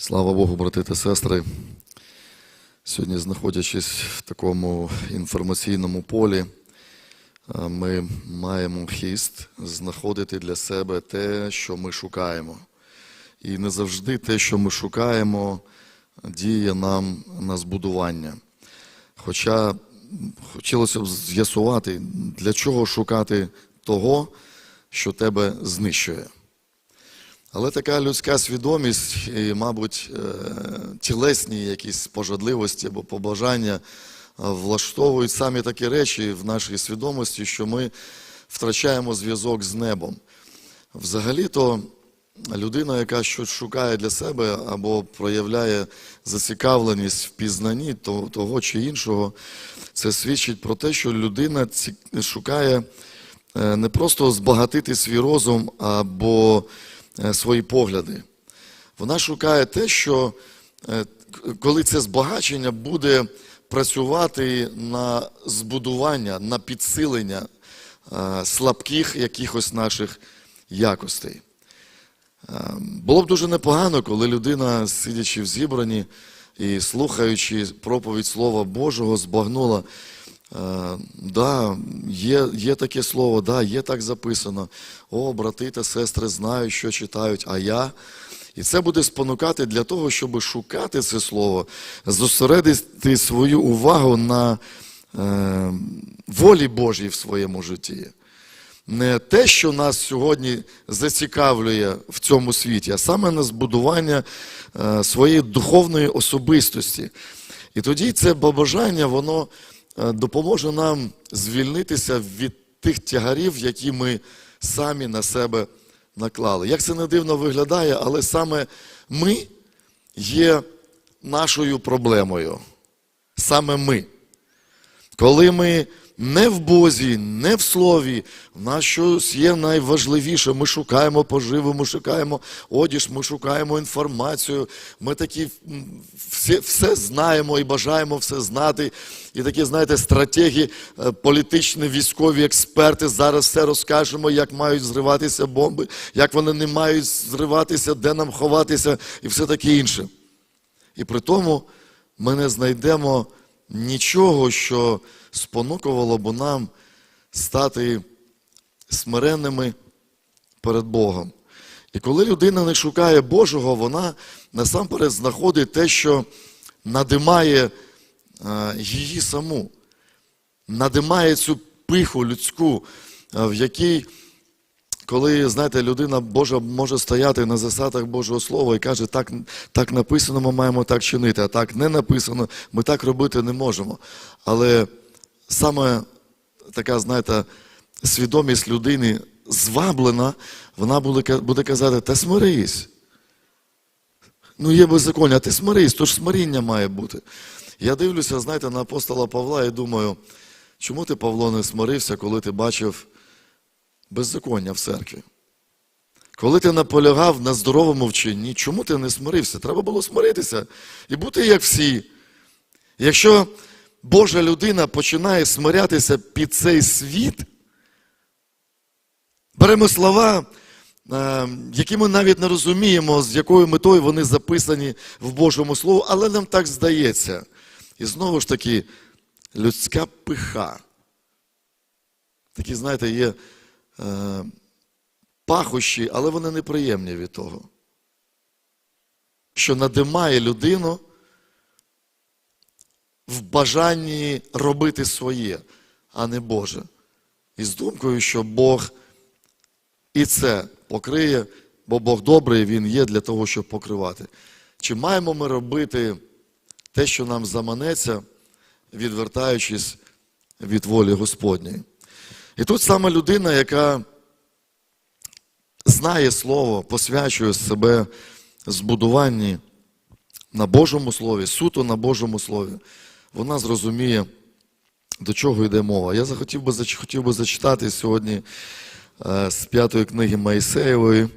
Слава Богу, брати та сестри. Сьогодні, знаходячись в такому інформаційному полі, е, ми маємо хист знаходити для себе те, що ми шукаємо. І не завжди те, що ми шукаємо, діє нам на збудування. Хоча хотілося б з'ясувати, для чого шукати того, що тебе знищує. Але така людська свідомість і, мабуть, е, тілесні якісь пожадливості або побажання е, влаштовують самі такі речі в нашій свідомості, що ми втрачаємо зв'язок з небом. Взагалі-то людина, яка щось шукає для себе або проявляє зацікавленість в пізнанні того чи іншого, це свідчить про те, що людина шукає е, не просто збагатити свій розум або свої погляди. Вона шукає те, що е, коли це збагачення буде працювати на збудування, на підсилення е, слабких якихось наших якостей. Е, Було б дуже непогано, коли людина, сидячи в зібранні і слухаючи проповідь Слова Божого, збагнула, е, да, є, є таке слово, да, є так записано. О, брати та сестри знають, що читають, а я. І це буде спонукати для того, щоб шукати це слово, зосередити свою увагу на е, волі Божій в своєму житті не те, що нас сьогодні зацікавлює в цьому світі, а саме на збудування е, своєї духовної особистості. І тоді це бажання, воно е, допоможе нам звільнитися від тих тягарів, які ми самі на себе наклали. Як це не дивно виглядає, але саме ми є нашою проблемою. Саме ми. Коли ми не в Бозі, не в Слові, в нас щось є найважливіше. Ми шукаємо поживу, ми шукаємо одіж, ми шукаємо інформацію. Ми такі все, все знаємо і бажаємо все знати. І такі, знаєте, стратегі, е, політичні, військові експерти зараз все розкажемо, як мають зриватися бомби, як вони не мають зриватися, де нам ховатися і все таке інше. І при тому ми не знайдемо нічого, що спонукувало б нам стати смиренними перед Богом. І коли людина не шукає Божого, вона насамперед знаходить те, що надимає е, її саму, надимає цю пиху людську, е, в якій коли, знаєте, людина Божа може стояти на засадах Божого Слова і каже, так, так написано, ми маємо так чинити, а так не написано, ми так робити не можемо. Але саме така, знаєте, свідомість людини зваблена, вона буде, казати, та смирись. Ну, є беззаконня, а ти смирись, то ж смиріння має бути. Я дивлюся, знаєте, на апостола Павла і думаю, чому ти, Павло, не смирився, коли ти бачив беззаконня в церкві. Коли ти наполягав на здоровому вченні, чому ти не смирився? Треба було смиритися і бути як всі. Якщо Божа людина починає смирятися під цей світ, беремо слова, е, які ми навіть не розуміємо, з якою метою вони записані в Божому Слову, але нам так здається. І знову ж таки, людська пиха. Такі, знаєте, є е, пахощі, але вони неприємні від того. Що надимає людину в бажанні робити своє, а не Боже. І з думкою, що Бог і це покриє, бо Бог добрий, Він є для того, щоб покривати. Чи маємо ми робити те, що нам заманеться, відвертаючись від волі Господньої? І тут саме людина, яка знає Слово, посвячує себе збудуванні на Божому Слові, суто на Божому Слові, вона зрозуміє, до чого йде мова. Я захотів би, хотів би зачитати сьогодні е, з п'ятої книги Моїсеєвої,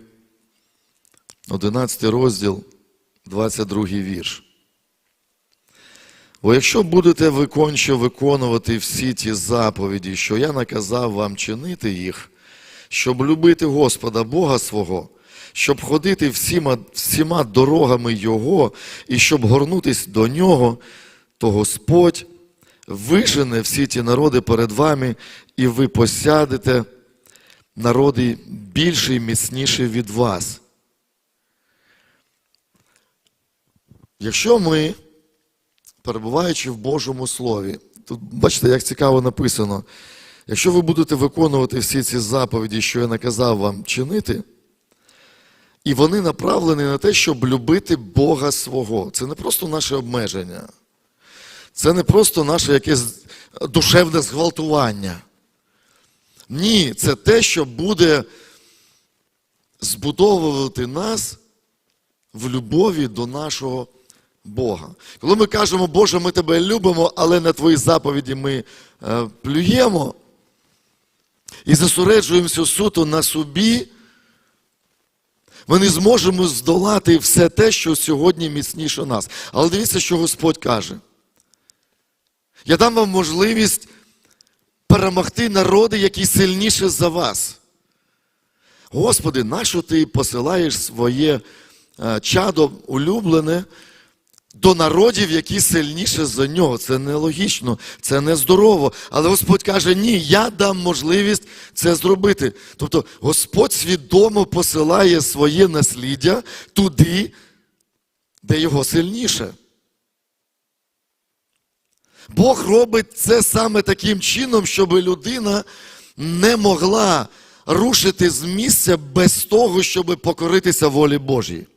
11 розділ, 22 вірш. Бо якщо будете виконче виконувати всі ті заповіді, що я наказав вам чинити їх, щоб любити Господа Бога свого, щоб ходити всіма, всіма дорогами Його і щоб горнутись до Нього, то Господь вижене всі ті народи перед вами, і ви посядете народи більші і міцніші від вас. Якщо ми, перебуваючи в Божому Слові, тут бачите, як цікаво написано, якщо ви будете виконувати всі ці заповіді, що я наказав вам чинити, і вони направлені на те, щоб любити Бога свого. Це не просто наше обмеження, це не просто наше якесь душевне зґвалтування. Ні, це те, що буде збудовувати нас в любові до нашого Бога. Коли ми кажемо, Боже, ми тебе любимо, але на твої заповіді ми е, плюємо і зосереджуємося суто на собі, ми не зможемо здолати все те, що сьогодні міцніше нас. Але дивіться, що Господь каже. Я дам вам можливість перемогти народи, які сильніші за вас. Господи, нащо ти посилаєш своє е, чадо улюблене до народів, які сильніше за нього? Це нелогічно, це нездорово. Але Господь каже, ні, я дам можливість це зробити. Тобто Господь свідомо посилає своє насліддя туди, де його сильніше. Бог робить це саме таким чином, щоб людина не могла рушити з місця без того, щоб покоритися волі Божій.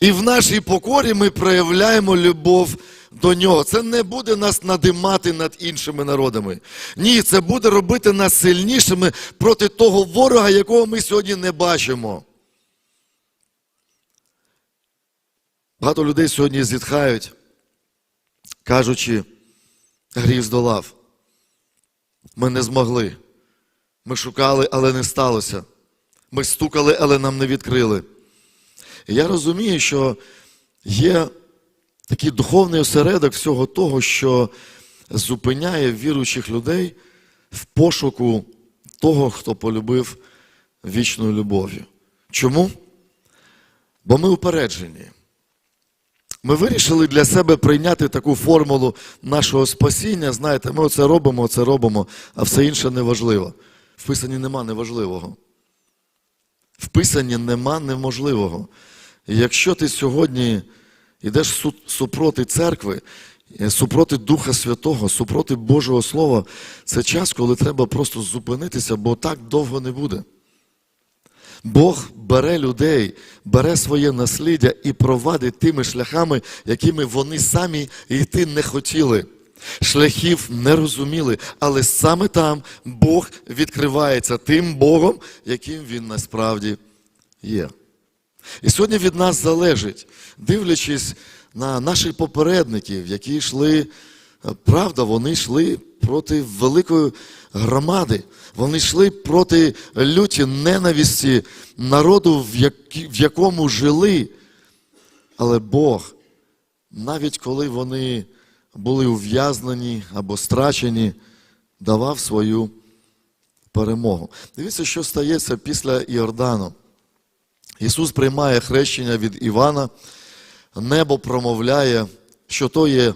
І в нашій покорі ми проявляємо любов до нього. Це не буде нас надимати над іншими народами. Ні, це буде робити нас сильнішими проти того ворога, якого ми сьогодні не бачимо. Багато людей сьогодні зітхають, кажучи, гріх здолав. Ми не змогли. Ми шукали, але не сталося. Ми стукали, але нам не відкрили. І я розумію, що є такий духовний осередок всього того, що зупиняє віруючих людей в пошуку того, хто полюбив вічною любов'ю. Чому? Бо ми упереджені. Ми вирішили для себе прийняти таку формулу нашого спасіння. Знаєте, ми оце робимо, оце робимо, а все інше неважливо. В Писанні нема неважливого. В Писанні нема неможливого. І якщо ти сьогодні йдеш супроти церкви, е, супроти Духа Святого, супроти Божого Слова, це час, коли треба просто зупинитися, бо так довго не буде. Бог бере людей, бере своє насліддя і провадить тими шляхами, якими вони самі йти не хотіли. Шляхів не розуміли, але саме там Бог відкривається тим Богом, яким він насправді є. І сьогодні від нас залежить, дивлячись на наших попередників, які йшли, правда, вони йшли проти великої громади. Вони йшли проти люті ненависті народу, в, якому жили. Але Бог, навіть коли вони були ув'язнені або страчені, давав свою перемогу. Дивіться, що стається після Іордану. Ісус приймає хрещення від Івана, небо промовляє, що то є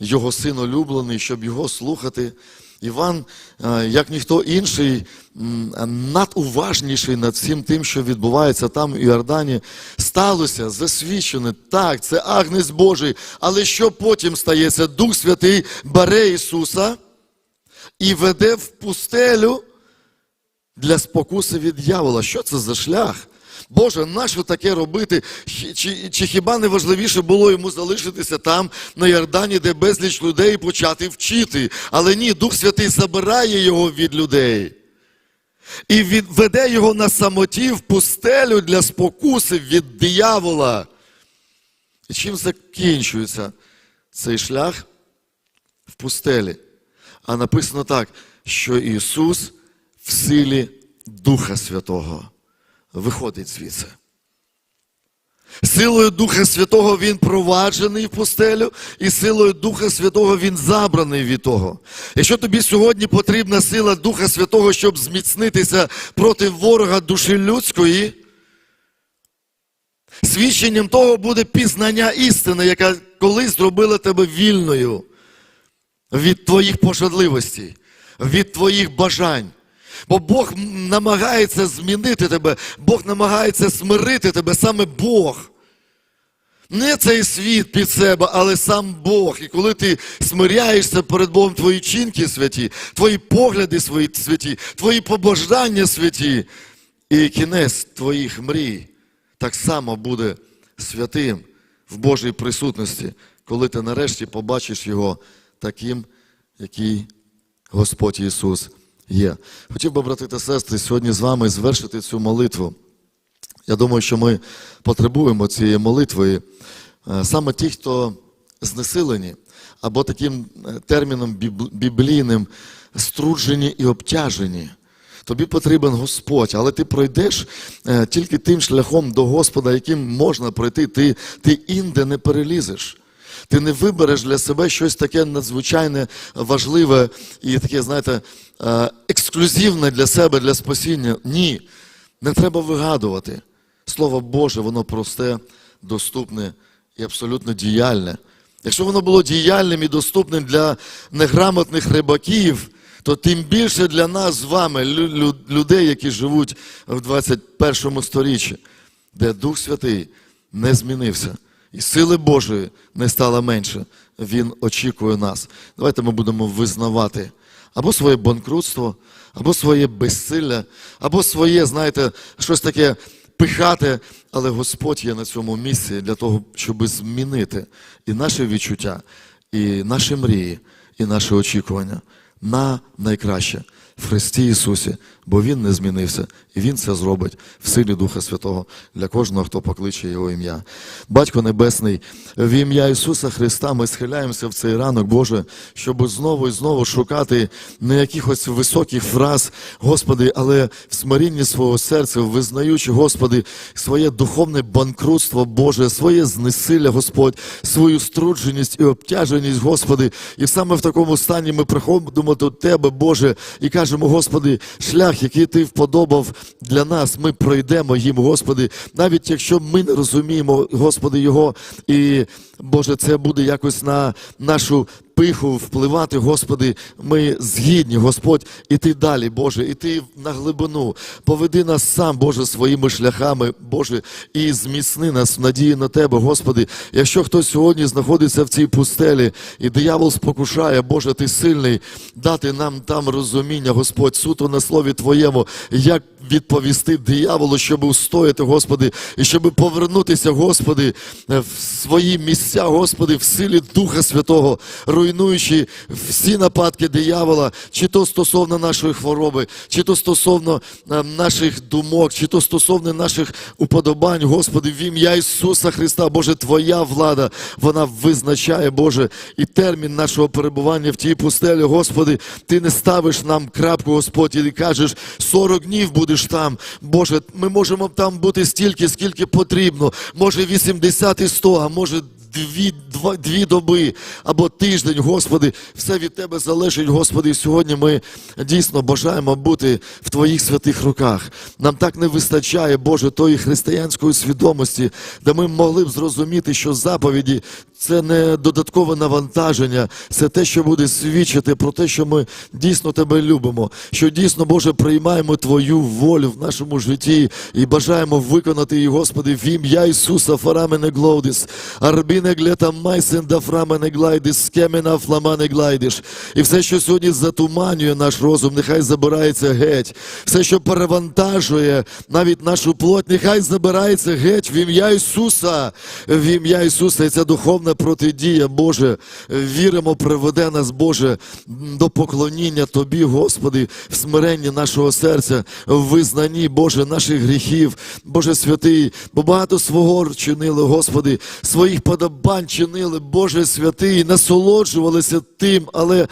його син улюблений, щоб його слухати. Іван, е, як ніхто інший, надуважніший над всім тим, що відбувається там у Іордані, сталося засвідчене. Так, це Агнець Божий. Але що потім стається? Дух Святий бере Ісуса і веде в пустелю для спокуси від дьявола. Що це за шлях? Боже, нащо таке робити? Чи, чи, хіба не важливіше було йому залишитися там, на Йордані, де безліч людей почати вчити? Але ні, Дух Святий забирає його від людей і від, веде його на самоті в пустелю для спокуси від диявола. І чим закінчується цей шлях в пустелі? А написано так, що Ісус в силі Духа Святого виходить звідси. Силою Духа Святого він проваджений в пустелю, і силою Духа Святого він забраний від того. Якщо тобі сьогодні потрібна сила Духа Святого, щоб зміцнитися проти ворога душі людської, Свідченням того буде пізнання істини, яка колись зробила тебе вільною від твоїх пожадливостей, від твоїх бажань. Бо Бог намагається змінити тебе, Бог намагається смирити тебе, саме Бог. Не цей світ під себе, але сам Бог. І коли ти смиряєшся перед Богом, твої чинки святі, твої погляди святі, твої побажання святі, і кінець твоїх мрій так само буде святим в Божій присутності, коли ти нарешті побачиш його таким, який Господь Ісус є. Хотів би, брати та сестри, сьогодні з вами звершити цю молитву. Я думаю, що ми потребуємо цієї молитви. Е, Саме ті, хто знесилені, або таким е, терміном біблійним струджені і обтяжені. Тобі потрібен Господь, але ти пройдеш е, тільки тим шляхом до Господа, яким можна пройти. Ти, ти інде не перелізеш. Ти не вибереш для себе щось таке надзвичайне, важливе і таке, знаєте, е, ексклюзивне для себе, для спасіння. Ні. Не треба вигадувати. Слово Боже, воно просте, доступне і абсолютно діяльне. Якщо воно було діяльним і доступним для неграмотних рибаків, то тим більше для нас з вами, лю- лю- людей, які живуть в 21 сторіччі, де Дух Святий не змінився, і сили Божої не стало менше. Він очікує нас. Давайте ми будемо визнавати або своє банкрутство, або своє безсилля, або своє, знаєте, щось таке пихати, але Господь є на цьому місці для того, щоб змінити і наші відчуття, і наші мрії, і наші очікування на найкраще в Христі Ісусі, бо Він не змінився, і Він це зробить в силі Духа Святого для кожного, хто покличе Його ім'я. Батько Небесний, в ім'я Ісуса Христа ми схиляємося в цей ранок, Боже, щоб знову і знову шукати не якихось високих фраз, Господи, але в смирінні свого серця, визнаючи, Господи, своє духовне банкрутство, Боже, своє знесилля, Господь, свою струдженість і обтяженість, Господи. І саме в такому стані ми приходимо до Тебе, Боже, і кажемо, Господи, шлях, який Ти вподобав для нас, ми пройдемо їм, Господи, навіть якщо ми не розуміємо, Господи, Його, і Боже, це буде якось на нашу пиху впливати, Господи, ми згідні, Господь, іти далі, Боже, іти на глибину. Поведи нас сам, Боже, своїми шляхами, Боже, і зміцни нас в надії на Тебе, Господи. Якщо хтось сьогодні знаходиться в цій пустелі, і диявол спокушає, Боже, Ти сильний, дати нам там розуміння, Господь, суто на слові Твоєму, як відповісти дияволу, щоб устояти, Господи, і щоб повернутися, Господи, в свої місця, Господи, в силі Духа Святого, руйнуючи всі нападки диявола, чи то стосовно нашої хвороби, чи то стосовно е, наших думок, чи то стосовно наших уподобань, Господи, в ім'я Ісуса Христа, Боже, Твоя влада, вона визначає, Боже, і термін нашого перебування в тій пустелі, Господи, Ти не ставиш нам крапку, Господь, і кажеш, 40 днів будеш там. Боже, ми можемо там бути стільки, скільки потрібно. Може 80 і 100, а може дві, два, дві доби або тиждень, Господи, все від Тебе залежить, Господи. І сьогодні ми дійсно бажаємо бути в Твоїх святих руках. Нам так не вистачає, Боже, тої християнської свідомості, де ми могли б зрозуміти, що заповіді це не додаткове навантаження, це те, що буде свідчити про те, що ми дійсно Тебе любимо, що дійсно, Боже, приймаємо Твою волю в нашому житті і бажаємо виконати її, Господи, в ім'я Ісуса, Фарамене Глоудис, Арбіне Глета Майсен да Фрамене Глайдис, Скемена Фламане Глайдиш. І все, що сьогодні затуманює наш розум, нехай забирається геть. Все, що перевантажує навіть нашу плоть, нехай забирається геть в ім'я Ісуса, в ім'я Ісуса. І ця духовна протидія, Боже, віримо, приведе нас, Боже, до поклоніння Тобі, Господи, в смиренні нашого серця, в визнанні, Боже, наших гріхів, Боже святий, бо багато свого чинили, Господи, своїх подобань чинили, Боже святий, насолоджувалися тим, але.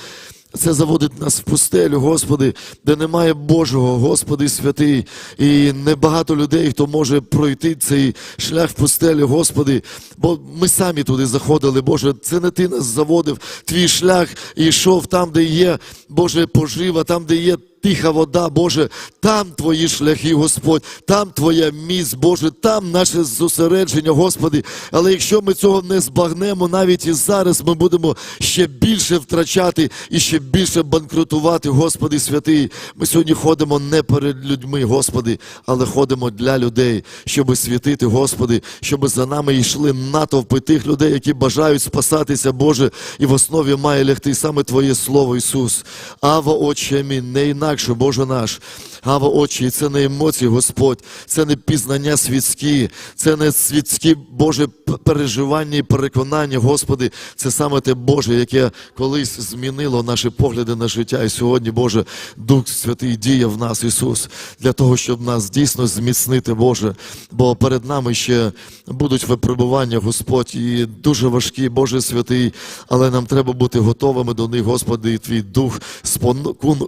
Це заводить нас в пустелю, Господи, де немає Божого, Господи святий, і небагато людей, хто може пройти цей шлях в пустелю, Господи, бо ми самі туди заходили, Боже, це не ти нас заводив, твій шлях і йшов там, де є, Боже, пожива, там, де є тиха вода, Боже, там Твої шляхи, Господь, там Твоя міць, Боже, там наше зосередження, Господи. Але якщо ми цього не збагнемо, навіть і зараз ми будемо ще більше втрачати і ще більше банкрутувати, Господи святий. Ми сьогодні ходимо не перед людьми, Господи, але ходимо для людей, щоб святити, Господи, щоб за нами йшли натовпи тих людей, які бажають спасатися, Боже, і в основі має лягти саме Твоє Слово, Ісус. Ава, Отче, амінь, не інакше, Боже наш. Ава, Отче, і це не емоції, Господь, це не пізнання світські, це не світські, Боже, переживання і переконання, Господи, це саме те Боже, яке колись змінило наші погляди на життя. І сьогодні, Боже, Дух Святий діє в нас, Ісус, для того, щоб нас дійсно зміцнити, Боже. Бо перед нами ще будуть випробування, Господь, і дуже важкі, Боже святий, але нам треба бути готовими до них, Господи, і Твій Дух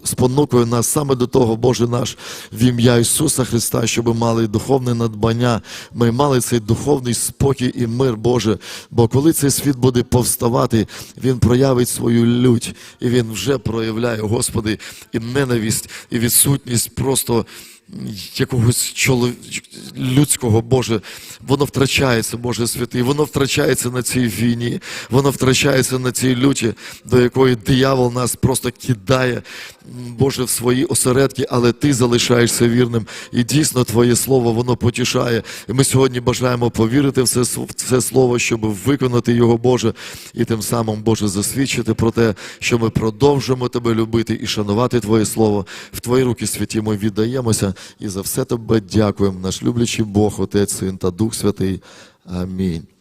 спонукує нас саме до того, Боже наш, в ім'я Ісуса Христа, щоб ми мали духовне надбання, ми мали цей духовний спокій і мир, Боже. Бо коли цей світ буде повставати, Він проявить свою лють, і Він вже проявляє, Господи, і ненависть, і відсутність просто якогось чолов... людського, Боже, воно втрачається, Боже святий, воно втрачається на цій війні, воно втрачається на цій люті, до якої диявол нас просто кидає, Боже, в свої осередки, але Ти залишаєшся вірним. І дійсно Твоє Слово, воно потішає. І ми сьогодні бажаємо повірити в це, в це Слово, щоб виконати його, Боже, і тим самим, Боже, засвідчити про те, що ми продовжимо Тебе любити і шанувати Твоє Слово. В Твої руки святі ми віддаємося і за все Тебе дякуємо, наш люблячий Бог, Отець, Син та Дух Святий. Амінь.